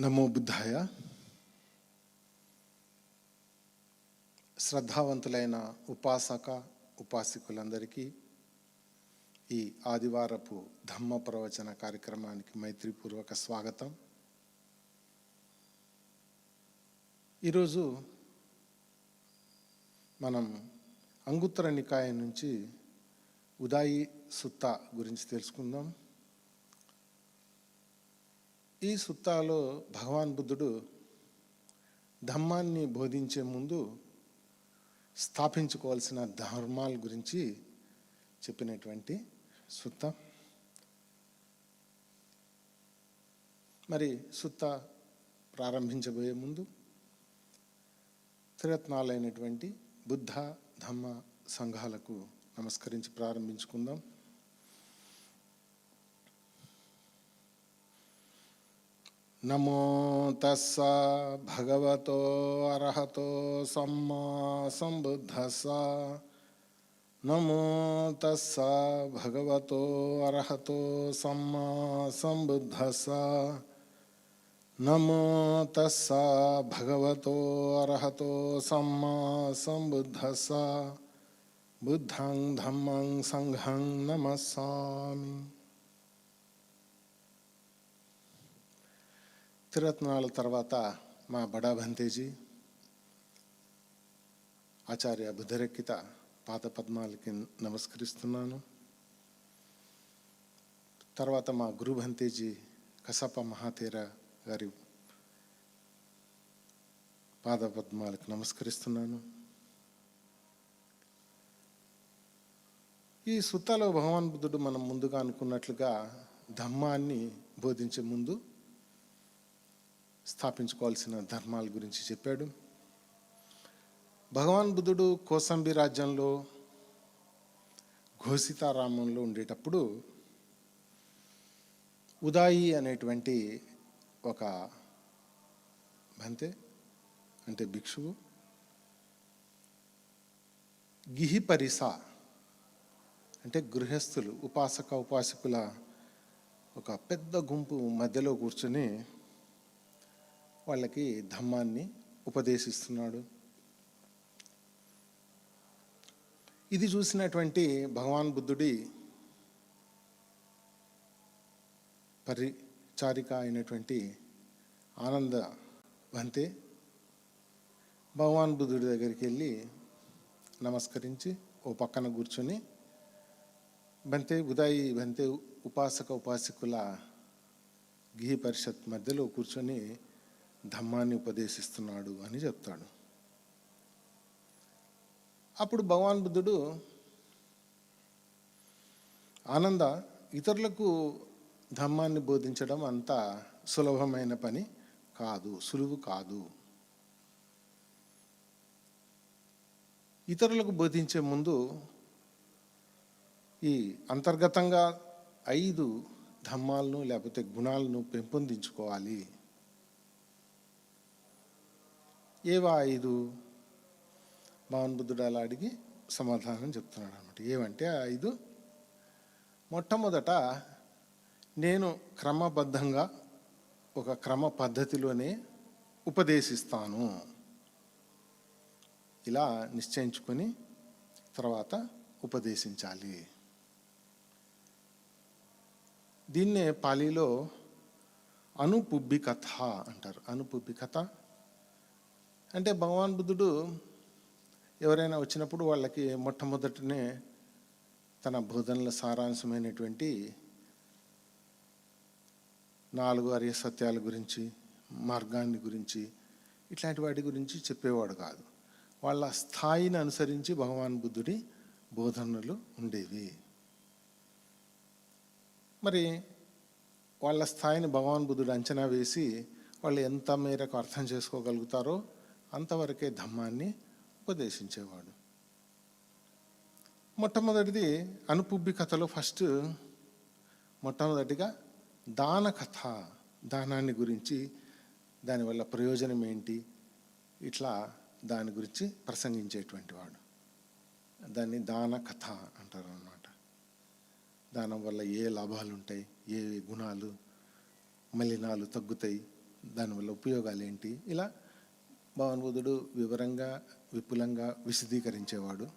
నమో బుద్ధాయ. శ్రద్ధావంతులైన ఉపాసక ఉపాసికులందరికీ ఈ ఆదివారపు ధమ్మ ప్రవచన కార్యక్రమానికి మైత్రిపూర్వక స్వాగతం. ఈరోజు మనం అంగుత్తర నికాయ నుంచి ఉదాయి సుత్త గురించి తెలుసుకుందాం. ఈ సుత్తాలో భగవాన్ బుద్ధుడు ధమ్మాన్ని బోధించే ముందు స్థాపించుకోవాల్సిన ధర్మాల గురించి చెప్పినటువంటి సుత్త. మరి సుత్త ప్రారంభించబోయే ముందు త్రిరత్నాలైనటువంటి బుద్ధ ధమ్మ సంఘాలకు నమస్కరించి ప్రారంభించుకుందాం. නමෝ තස්සා භගවතෝ අරහතෝ සම්මා සම්බුද්දස්සා නමෝ තස්සා භගවතෝ අරහතෝ සම්මා සම්බුද්දස්සා නමෝ තස්සා භගවතෝ අරහතෝ සම්මා සම්බුද්දස්සා බුද්ධං ධම්මං සංඝං නමස්සාමි త్రిరత్నాల తర్వాత మా బడా భంతేజీ ఆచార్య బుద్ధరెక్కిత పాద పద్మాలకి నమస్కరిస్తున్నాను. తర్వాత మా గురు భంతేజీ కసప మహాతేర గారి పాద పద్మాలకు నమస్కరిస్తున్నాను. ఈ సుత్తాలో భగవాన్ బుద్ధుడు మనం ముందుగా అనుకున్నట్లుగా ధమ్మాన్ని బోధించే ముందు స్థాపించుకోవాల్సిన ధర్మాల గురించి చెప్పాడు. భగవాన్ బుద్ధుడు కోసంబి రాజ్యంలో ఘోషితారామంలో ఉండేటప్పుడు ఉదాయి అనేటువంటి ఒక భంతే అంటే భిక్షువు గిహిపరిస అంటే గృహస్థులు ఉపాసక ఉపాసకుల ఒక పెద్ద గుంపు మధ్యలో కూర్చొని వాళ్ళకి ధమ్మాన్ని ఉపదేశిస్తున్నాడు. ఇది చూసినటువంటి భగవాన్ బుద్ధుడి పరిచారిక అయినటువంటి ఆనంద బంతే భగవాన్ బుద్ధుడి దగ్గరికి వెళ్ళి నమస్కరించి ఓ పక్కన కూర్చొని బంతే ఉదాయి బంతే ఉపాసక ఉపాసకుల ఘీ పరిషత్ మధ్యలో కూర్చొని ధమ్మాన్ని ఉపదేశిస్తున్నాడు అని చెప్తాడు. అప్పుడు భగవాన్ బుద్ధుడు ఆనంద ఇతరులకు ధర్మాన్ని బోధించడం అంత సులభమైన పని కాదు సులువు కాదు. ఇతరులకు బోధించే ముందు ఈ అంతర్గతంగా ఐదు ధమ్మాలను లేకపోతే గుణాలను పెంపొందించుకోవాలి. ఏవా ఐదు? భవన్ బుద్ధుడు అలా అడిగి సమాధానం చెప్తున్నాడు అనమాట ఏమంటే ఆ ఐదు? మొట్టమొదట నేను క్రమబద్ధంగా ఒక క్రమ పద్ధతిలోనే ఉపదేశిస్తాను. ఇలా నిశ్చయించుకొని తర్వాత ఉపదేశించాలి. దీన్నే పాలీలో అనుపుబ్బి కథ అంటారు. అనుపుబ్బి కథ అంటే భగవాన్ బుద్ధుడు ఎవరైనా వచ్చినప్పుడు వాళ్ళకి మొట్టమొదటనే తన బోధనల సారాంశమైనటువంటి నాలుగు అర్య సత్యాల గురించి మార్గాన్ని గురించి ఇట్లాంటి వాటి గురించి చెప్పేవాడు కాదు. వాళ్ళ స్థాయిని అనుసరించి భగవాన్ బుద్ధుడి బోధనలు ఉండేవి. మరి వాళ్ళ స్థాయిని భగవాన్ బుద్ధుడు అంచనా వేసి వాళ్ళు ఎంత మేరకు అర్థం చేసుకోగలుగుతారో అంతవరకే ధమ్మాన్ని ఉపదేశించేవాడు. మొట్టమొదటిది అనుపుబ్బి కథలో ఫస్ట్ మొట్టమొదటిగా దాన కథ దానాన్ని గురించి దానివల్ల ప్రయోజనం ఏంటి ఇట్లా దాని గురించి ప్రసంగించేటువంటి వాడు. దాన్ని దాన కథ అంటారు అన్నమాట. దానం వల్ల ఏ లాభాలు ఉంటాయి ఏ గుణాలు మలినాలు తగ్గుతాయి దానివల్ల ఉపయోగాలు ఏంటి ఇలా భవన్బుధుడు వివరంగా విపులంగా విశదీకరించేవాడు.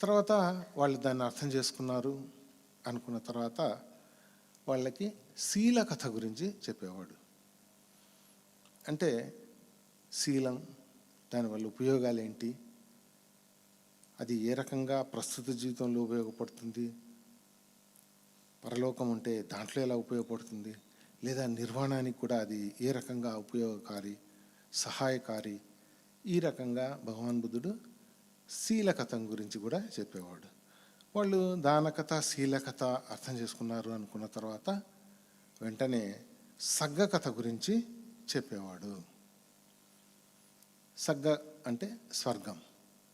తర్వాత వాళ్ళు దాన్ని అర్థం చేసుకున్నారు. అనుకున్న తర్వాత వాళ్ళకి శీల కథ గురించి చెప్పేవాడు. అంటే శీలం దానివల్ల ఉపయోగాలు ఏంటి అది ఏ రకంగా ప్రస్తుత జీవితంలో ఉపయోగపడుతుంది? పరలోకం ఉంటే దాంట్లో ఎలా ఉపయోగపడుతుంది? లేదా నిర్వాణానికి కూడా అది ఏ రకంగా ఉపయోగకారి? సహాయకారి ఈ రకంగా భగవాన్ బుద్ధుడు శీలకథం గురించి కూడా చెప్పేవాడు. వాళ్ళు దానకథ శీలకథ అర్థం చేసుకున్నారు అనుకున్న తర్వాత వెంటనే సగ్గ కథ గురించి చెప్పేవాడు. సగ్గ అంటే స్వర్గం.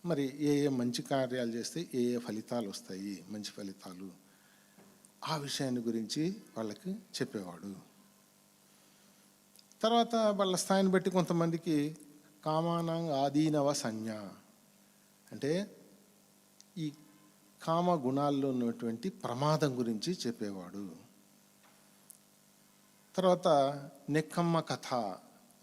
మరి ఏ ఏ మంచి కార్యాలు చేస్తే ఏ ఏ ఫలితాలు వస్తాయి మంచి ఫలితాలు ఆ విషయాన్ని గురించి వాళ్ళకి చెప్పేవాడు. తర్వాత వాళ్ళ స్థాయిని బట్టి కొంతమందికి కామానం ఆధీనవ సంజ్ఞ. అంటే ఈ కామ గుణాల్లో ఉన్నటువంటి ప్రమాదం గురించి చెప్పేవాడు. తర్వాత నెక్కమ్మ కథ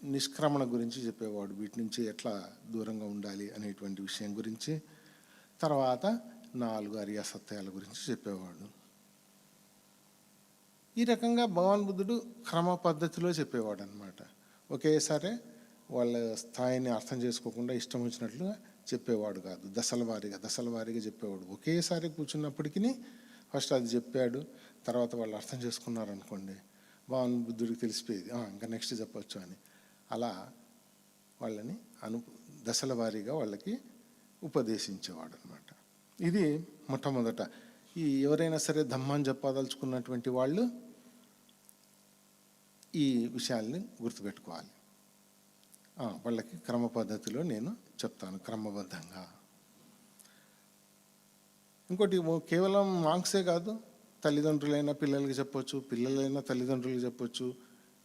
నిష్క్రమణ గురించి చెప్పేవాడు. వీటి నుంచి ఎట్లా దూరంగా ఉండాలి అనేటువంటి విషయం గురించి. తర్వాత నాలుగు అరియ సత్యాల గురించి చెప్పేవాడు. ఈ రకంగా భగవాన్ బుద్ధుడు క్రమ పద్ధతిలో చెప్పేవాడు అనమాట ఒకేసారి వాళ్ళ స్థాయిని అర్థం చేసుకోకుండా ఇష్టం వచ్చినట్లుగా చెప్పేవాడు కాదు. దశల వారీగా దశల వారీగా చెప్పేవాడు ఒకేసారి కూర్చున్నప్పటికీ ఫస్ట్ అది చెప్పాడు తర్వాత వాళ్ళు అర్థం చేసుకున్నారు అనుకోండి భగవాన్ బుద్ధుడికి తెలిసిపోయేది ఇంకా నెక్స్ట్ చెప్పచ్చు అని. అలా వాళ్ళని అను దశల వారీగా వాళ్ళకి ఉపదేశించేవాడు అనమాట ఇది మొట్టమొదట. ఈ ఎవరైనా సరే ధమ్మాన్ని చెప్పదలుచుకున్నటువంటి వాళ్ళు ఈ విషయాల్ని గుర్తుపెట్టుకోవాలి. వాళ్ళకి క్రమ పద్ధతిలో నేను చెప్తాను క్రమబద్ధంగా. ఇంకోటి కేవలం మార్క్సే కాదు తల్లిదండ్రులైనా పిల్లలకి చెప్పొచ్చు పిల్లలైనా తల్లిదండ్రులకు చెప్పొచ్చు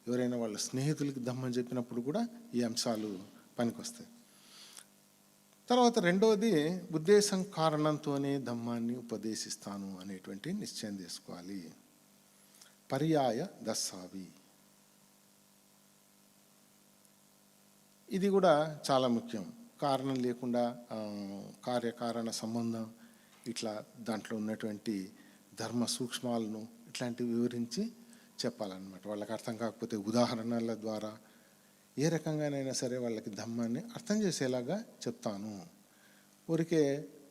ఎవరైనా వాళ్ళ స్నేహితులకి దమ్మని చెప్పినప్పుడు కూడా ఈ అంశాలు పనికొస్తాయి. తర్వాత రెండవది ఉద్దేశం కారణంతోనే ధమ్మాన్ని ఉపదేశిస్తాను అనేటువంటి నిశ్చయం చేసుకోవాలి. పర్యాయ దస్సావి ఇది కూడా చాలా ముఖ్యం. కారణం లేకుండా కార్యకారణ సంబంధం ఇట్లా దాంట్లో ఉన్నటువంటి ధర్మ సూక్ష్మాలను ఇట్లాంటివి వివరించి చెప్పాలన్నమాట. వాళ్ళకి అర్థం కాకపోతే ఉదాహరణల ద్వారా ఏ రకంగానైనా సరే వాళ్ళకి ధమ్మాన్ని అర్థం చేసేలాగా చెప్తాను. ఊరికే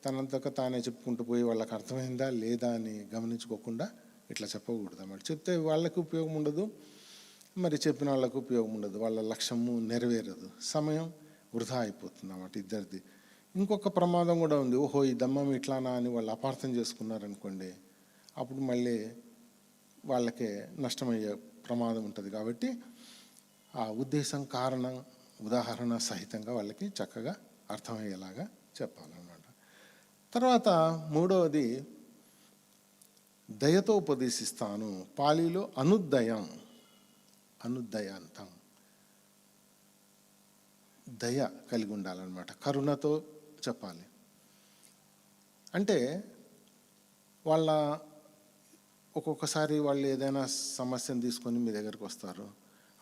తనంతక తానే చెప్పుకుంటూ పోయి వాళ్ళకి అర్థమైందా లేదా అని గమనించుకోకుండా ఇట్లా చెప్పకూడదు అన్నమాట చెప్తే వాళ్ళకి ఉపయోగం ఉండదు. మరి చెప్పిన వాళ్ళకు ఉపయోగం ఉండదు. వాళ్ళ లక్ష్యము నెరవేరదు. సమయం వృధా అయిపోతుంది అన్నమాట ఇద్దరిది. ఇంకొక ప్రమాదం కూడా ఉంది. ఓహో ఈ దమ్మం ఇట్లానా అని వాళ్ళు అపార్థం చేసుకున్నారనుకోండి అప్పుడు మళ్ళీ వాళ్ళకే నష్టమయ్యే ప్రమాదం ఉంటుంది కాబట్టి ఆ ఉద్దేశం కారణం ఉదాహరణ సహితంగా వాళ్ళకి చక్కగా అర్థమయ్యేలాగా చెప్పాలన్నమాట. తర్వాత మూడవది దయతో ఉపదేశిస్తాను. పాలీలో అనుద్దయం అనుదయాంతం. దయ కలిగి ఉండాలన్నమాట కరుణతో చెప్పాలి. అంటే వాళ్ళ ఒక్కొక్కసారి వాళ్ళు ఏదైనా సమస్యను తీసుకొని మీ దగ్గరికి వస్తారు.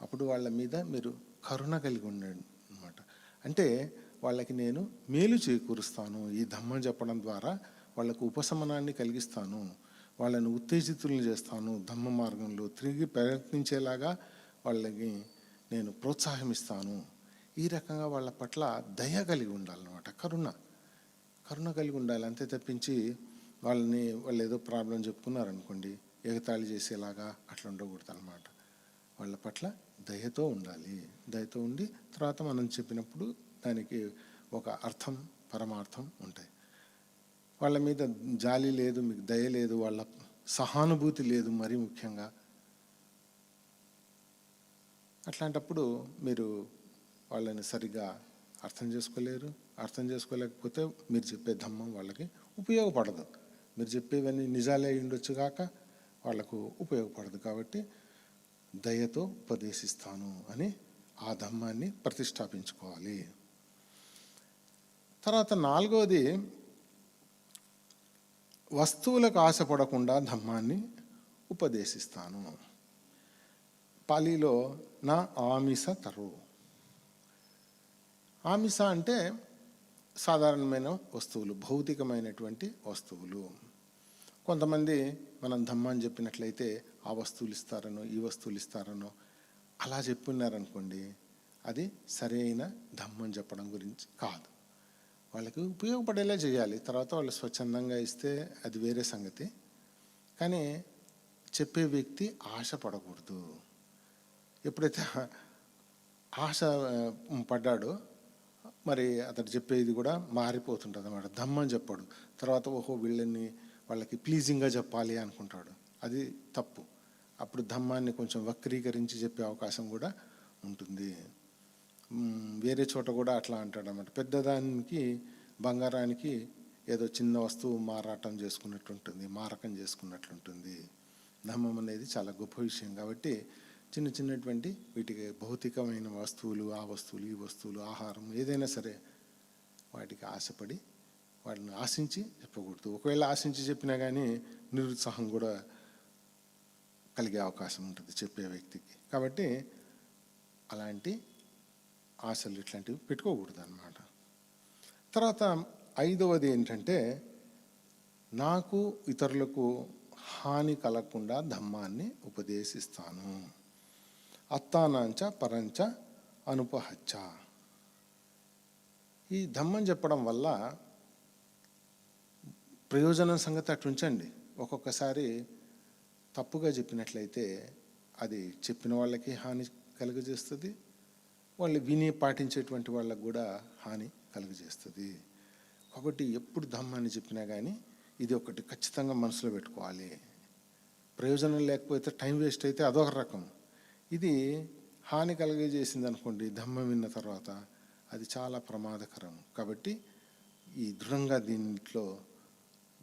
అప్పుడు వాళ్ళ మీద మీరు కరుణ కలిగి ఉండండి అనమాట అంటే వాళ్ళకి నేను మేలు చేకూరుస్తాను. ఈ ధమ్మం చెప్పడం ద్వారా వాళ్ళకు ఉపశమనాన్ని కలిగిస్తాను. వాళ్ళని ఉత్తేజితులను చేస్తాను. ధమ్మ మార్గంలో తిరిగి ప్రయత్నించేలాగా వాళ్ళకి నేను ప్రోత్సాహమిస్తాను. ఈ రకంగా వాళ్ళ పట్ల దయ కలిగి ఉండాలన్నమాట. కరుణ. కరుణ కలిగి ఉండాలి. అంతే తప్పించి వాళ్ళని వాళ్ళు ఏదో ప్రాబ్లం చెప్పుకున్నారనుకోండి ఎగతాళి చేసేలాగా అట్లా ఉండకూడదు అనమాట వాళ్ళ పట్ల దయతో ఉండాలి. దయతో ఉండి తర్వాత మనం చెప్పినప్పుడు దానికి ఒక అర్థం పరమార్థం ఉంటాయి. వాళ్ళ మీద జాలి లేదు మీకు దయ లేదు వాళ్ళ సహానుభూతి లేదు మరీ ముఖ్యంగా. అట్లాంటప్పుడు మీరు వాళ్ళని సరిగా అర్థం చేసుకోలేరు అర్థం చేసుకోలేకపోతే మీరు చెప్పే ధమ్మం వాళ్ళకి ఉపయోగపడదు. మీరు చెప్పేవన్నీ నిజాలే ఉండొచ్చు కాక వాళ్ళకు ఉపయోగపడదు కాబట్టి దయతో ఉపదేశిస్తాను అని ఆ ధమ్మాన్ని ప్రతిష్టాపించుకోవాలి. తర్వాత నాలుగవది వస్తువులకు ఆశపడకుండా ధమ్మాన్ని ఉపదేశిస్తాను. పాలీలో నా ఆమిష తరువు ఆమిష అంటే సాధారణమైన వస్తువులు భౌతికమైనటువంటి వస్తువులు. కొంతమంది మనం ధమ్మని చెప్పినట్లయితే ఆ వస్తువులు ఇస్తారనో ఈ వస్తువులు ఇస్తారనో అలా చెప్పున్నారనుకోండి అది సరైన ధమ్మని చెప్పడం గురించి కాదు. వాళ్ళకి ఉపయోగపడేలా చేయాలి. తర్వాత వాళ్ళు స్వచ్ఛందంగా ఇస్తే అది వేరే సంగతి. కానీ చెప్పే వ్యక్తి ఆశపడకూడదు. ఎప్పుడైతే ఆశ పడ్డాడో మరి అతడు చెప్పేది కూడా మారిపోతుంటుంది అనమాట దమ్మని చెప్పాడు. తర్వాత ఓహో వీళ్ళని వాళ్ళకి ప్లీజింగ్గా చెప్పాలి అనుకుంటాడు. అది తప్పు. అప్పుడు ధమ్మాన్ని కొంచెం వక్రీకరించి చెప్పే అవకాశం కూడా ఉంటుంది. వేరే చోట కూడా అట్లా అంటాడు అనమాట పెద్దదానికి బంగారానికి ఏదో చిన్న వస్తువు మారాటం చేసుకున్నట్టు ఉంటుంది మారకం చేసుకున్నట్లుంటుంది. ధమ్మం అనేది చాలా గొప్ప విషయం కాబట్టి చిన్న చిన్నటువంటి వీటికి భౌతికమైన వస్తువులు ఆ వస్తువులు ఈ వస్తువులు ఆహారం ఏదైనా సరే వాటికి ఆశపడి వాటిని ఆశించి చెప్పకూడదు. ఒకవేళ ఆశించి చెప్పినా కానీ నిరుత్సాహం కూడా కలిగే అవకాశం ఉంటుంది చెప్పే వ్యక్తికి. కాబట్టి అలాంటి ఆశలు ఇట్లాంటివి పెట్టుకోకూడదు అనమాట తర్వాత ఐదవది ఏంటంటే నాకు ఇతరులకు హాని కలగకుండా ధమ్మాన్ని ఉపదేశిస్తాను. అత్తానాంచ పరంచ అనుపహచ్చ. ఈ ధమ్మం చెప్పడం వల్ల ప్రయోజనం సంగతి అటు ఉంచండి. ఒక్కొక్కసారి తప్పుగా చెప్పినట్లయితే అది చెప్పిన వాళ్ళకి హాని కలుగజేస్తుంది వాళ్ళు విని పాటించేటువంటి వాళ్ళకు కూడా హాని కలుగజేస్తుంది. కాబట్టి ఎప్పుడు ధమ్మాన్ని చెప్పినా కానీ ఇది ఒకటి ఖచ్చితంగా మనసులో పెట్టుకోవాలి. ప్రయోజనం లేకపోతే టైం వేస్ట్ అయితే అదొక రకం. ఇది హాని కలిగజేసింది అనుకోండి దమ్మం విన్న తర్వాత అది చాలా ప్రమాదకరం. కాబట్టి ఈ దృఢంగా దీంట్లో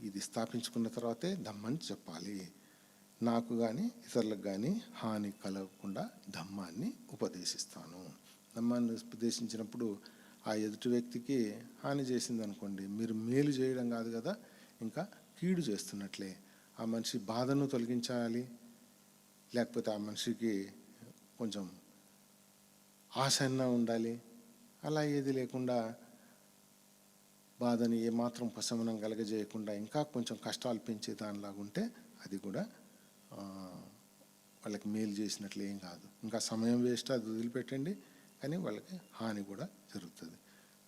ఇది స్థాపించుకున్న తర్వాతే ధమ్మని చెప్పాలి. నాకు కానీ ఇతరులకు కానీ హాని కలగకుండా ధమ్మాన్ని ఉపదేశిస్తాను. ధమ్మాన్ని ఉపదేశించినప్పుడు ఆ ఎదుటి వ్యక్తికి హాని చేసింది అనుకోండి మీరు మేలు చేయడం కాదు కదా ఇంకా కీడు చేస్తున్నట్లే. ఆ మనిషి బాధను తొలగించాలి. లేకపోతే ఆ మనిషికి కొంచెం ఆశన్న ఉండాలి. అలా ఏది లేకుండా బాధని ఏమాత్రం ఉపశమనం కలగజేయకుండా ఇంకా కొంచెం కష్టాలు పెంచే దానిలాగా ఉంటే అది కూడా వాళ్ళకి మేలు చేసినట్లు ఏం కాదు. ఇంకా సమయం వేస్ట్ అది వదిలిపెట్టండి. కానీ వాళ్ళకి హాని కూడా జరుగుతుంది.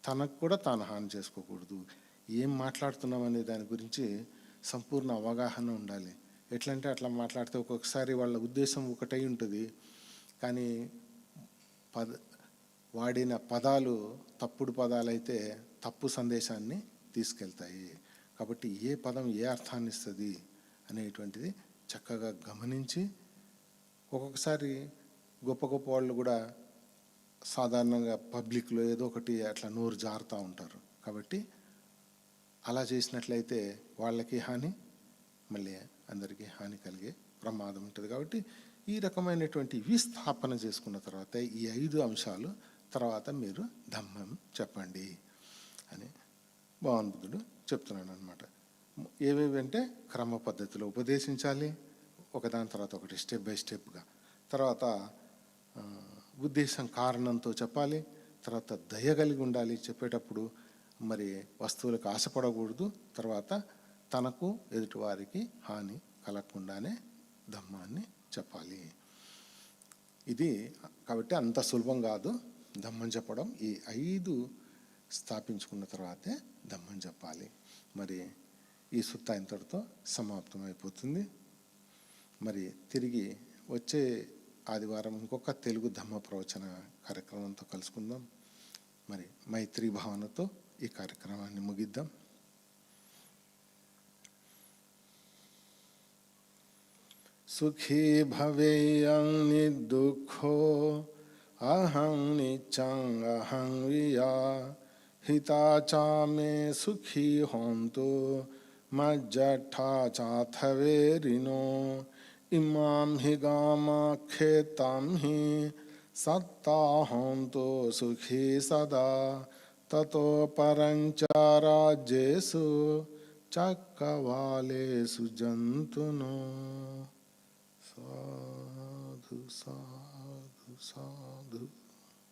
తనకు కూడా తాను హాని చేసుకోకూడదు. ఏం మాట్లాడుతున్నాం అనే దాని గురించి సంపూర్ణ అవగాహన ఉండాలి. ఎట్లంటే అట్లా మాట్లాడితే ఒక్కొక్కసారి వాళ్ళ ఉద్దేశం ఒకటై ఉంటుంది. కానీ పద వాడిన పదాలు తప్పుడు పదాలైతే తప్పు సందేశాన్ని తీసుకెళ్తాయి. కాబట్టి ఏ పదం ఏ అర్థాన్ని ఇస్తుంది అనేటువంటిది చక్కగా గమనించి ఒక్కొక్కసారి గొప్ప గొప్ప వాళ్ళు కూడా సాధారణంగా పబ్లిక్లో ఏదో ఒకటి అట్లా నోరు జారుతూ ఉంటారు. కాబట్టి అలా చేసినట్లయితే వాళ్ళకి హాని మళ్ళీ అందరికీ హాని కలిగే ప్రమాదం ఉంటుంది. కాబట్టి ఈ రకమైనటువంటి విస్థాపన చేసుకున్న తర్వాత ఈ ఐదు అంశాలు తర్వాత మీరు ధమ్మం చెప్పండి అని భగవాన్ బుద్ధుడు చెప్తున్నాడు అనమాట ఏవేవి అంటే క్రమ పద్ధతిలో ఉపదేశించాలి ఒకదాని తర్వాత ఒకటి స్టెప్ బై స్టెప్గా. తర్వాత ఉద్దేశం కారణంతో చెప్పాలి తర్వాత దయ కలిగి ఉండాలి చెప్పేటప్పుడు మరి వస్తువులకు ఆశపడకూడదు తర్వాత తనకు ఎదుటివారికి హాని కలగకుండానే ధమ్మాన్ని చెప్పాలి. ఇది కాబట్టి అంత సులభం కాదు. దమ్మని చెప్పడం. ఈ ఐదు స్థాపించుకున్న తర్వాతే దమ్మని చెప్పాలి. మరి ఈ సుత్త ఇంతటితో సమాప్తం అయిపోతుంది. మరి తిరిగి వచ్చే ఆదివారం ఇంకొక తెలుగు ధమ్మ ప్రవచన కార్యక్రమంతో కలుసుకుందాం. మరి మైత్రి భావనతో ఈ కార్యక్రమాన్ని ముగిద్దాం. सुखी भवेयं निदुःखो अहं निचं अहं विया। हिता चा मे सुखी होन्तु। मज्जठा चाथवे ऋणो। इमां हि गामाख्येतां हि सत्ता होन्तु सुखी सदा। ततो परञ्च राज्येषु चक्रवालेषु जन्तुनो। sadhu sadhu sadhu.